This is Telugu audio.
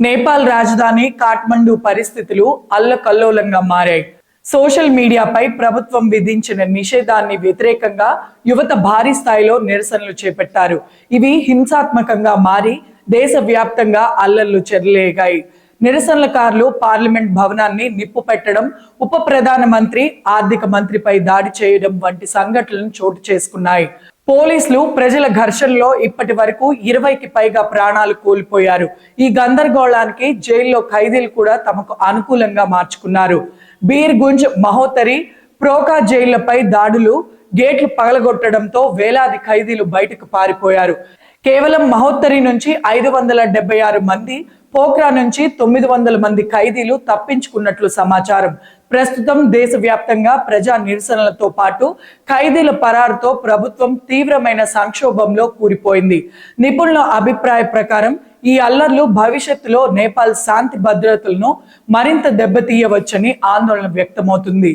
నేపాల్ రాజధాని కాఠ్మండు పరిస్థితులు అల్లకల్లోలంగా మారాయి. సోషల్ మీడియాపై ప్రభుత్వం విధించిన నిషేధాన్ని వ్యతిరేకంగా యువత భారీ స్థాయిలో నిరసనలు చేపట్టారు. ఇవి హింసాత్మకంగా మారి దేశవ్యాప్తంగా అల్లర్లు చెరలేగాయి నిరసనలకారులు పార్లమెంట్ భవనాన్ని నిప్పు పెట్టడం ఉప ప్రధాన మంత్రి ఆర్థిక మంత్రిపై దాడి చేయడం వంటి సంఘటనలు చోటు చేసుకున్నాయి. పోలీసులు ప్రజల ఘర్షణలో ఇప్పటి వరకు ఇరవైకి పైగా ప్రాణాలు కోల్పోయారు. ఈ గందరగోళానికి జైల్లో ఖైదీలు కూడా తమకు అనుకూలంగా మార్చుకున్నారు. బీర్ గుంజ్ మహోత్తరి ప్రోకా జైళ్ళపై దాడులు గేట్లు పగలగొట్టడంతో వేలాది ఖైదీలు బయటకు పారిపోయారు. కేవలం మహోత్తరి నుంచి ఐదు వందల డెబ్బై ఆరు మంది పోక్రా నుంచి తొమ్మిది వందల మంది ఖైదీలు తప్పించుకున్నట్లు సమాచారం. ప్రస్తుతం దేశవ్యాప్తంగా ప్రజా నిరసనలతో పాటు ఖైదీల పరారుతో ప్రభుత్వం తీవ్రమైన సంక్షోభంలో కూరిపోయింది. నిపుణుల అభిప్రాయ ప్రకారం ఈ అల్లర్లు భవిష్యత్తులో నేపాల్ శాంతి భద్రతలను మరింత దెబ్బతీయవచ్చని ఆందోళన వ్యక్తమవుతుంది.